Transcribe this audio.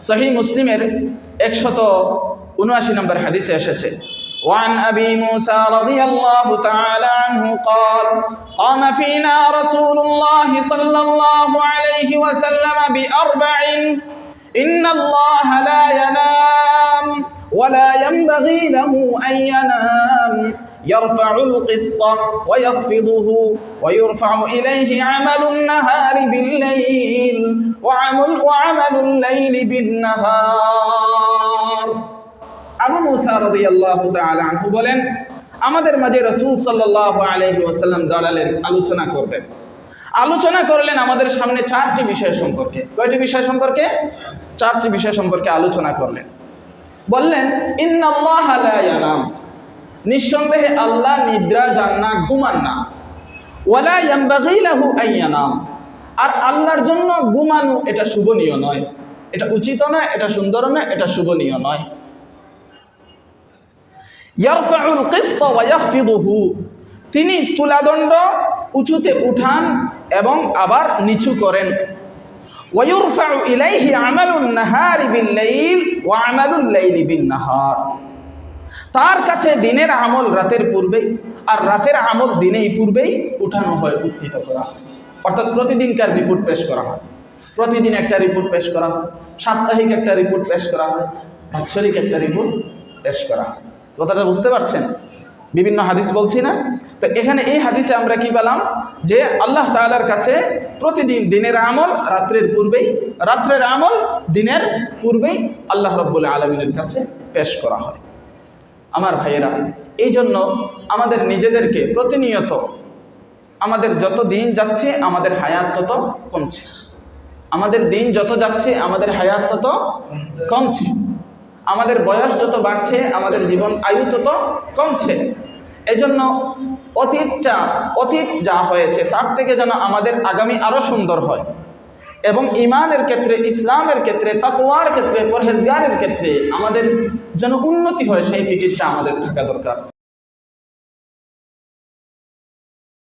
সহি মুসলিমের একশত উনআশি নম্বর হাদিসে এসেছে وعن أبي موسى رضي الله تعالى عنه قال قام فينا رسول الله صلى الله عليه وسلم بأربع إن الله لا ينام ولا ينبغي له أن ينام يرفع القسط ويخفضه ويرفع إليه عمل النهار بالليل وعمل, وعمل الليل بالنهار আবু মুসা রাদিয়াল্লাহু তাআলা আনহু বলেন আমাদের মাঝে রাসূল সাল্লাল্লাহু আলাইহি ওয়াসাল্লাম দাঁড়ালেন আলোচনা করবেন আলোচনা করলেন আমাদের সামনে চারটি বিষয় সম্পর্কে কয়টি বিষয় সম্পর্কে চারটি বিষয় সম্পর্কে আলোচনা করলেন বললেন ইন্নাল্লাহ লা ইয়ানাম নিঃসন্দেহে আল্লাহ নিদ্রা যান না ঘুমান না ওয়ালা ইয়ামবাগি লাহু আইয়ানাম আর আল্লাহর জন্য ঘুমানো এটা শুভনীয় নয়। এটা উচিত নয়, এটা সুন্দর নয়, এটা শুভনীয় নয়। তিনি তুলাদণ্ড উঁচুতে উঠান এবং আবার নিচু করেন। তার কাছে দিনের আমল রাতের পূর্বেই, আর রাতের আমল দিনেই পূর্বেই উঠানো হয়, উত্থিত করা হয়। অর্থাৎ প্রতিদিনকার রিপোর্ট পেশ করা হয়। প্রতিদিন একটা রিপোর্ট পেশ করা হয়, সাপ্তাহিক একটা রিপোর্ট পেশ করা হয়, বাৎসরিক একটা রিপোর্ট পেশ করা হয়। কথাটা বুঝতে পারছেন? বিভিন্ন হাদিস বলছি না? তো এখানে এই হাদিসে আমরা কি পেলাম? যে আল্লাহ তাআলার কাছে প্রতিদিন দিনের আমল রাত্রের পূর্বেই, রাত্রের আমল দিনের পূর্বেই আল্লাহ রব্বুল আলমিনের কাছে পেশ করা হয়। আমার ভাইয়েরা এই জন্য আমাদের নিজেদেরকে প্রতিনিয়ত আমাদের যত দিন যাচ্ছে, আমাদের হায়াত তত কমছে। আমাদের দিন যত যাচ্ছে, আমাদের হায়াত তত কমছে। আমাদের বয়স যত বাড়ছে, আমাদের জীবন আয়ু তত কমছে। এজন্য অতীতটা, অতীত যা হয়েছে, তার থেকে যেন আমাদের আগামী আরও সুন্দর হয়। এবং ইমানের ক্ষেত্রে, ইসলামের ক্ষেত্রে, তাকওয়ার ক্ষেত্রে, পরহেজগারের ক্ষেত্রে আমাদের যেন উন্নতি হয়, সেই ফিকিরটা আমাদের থাকা দরকার।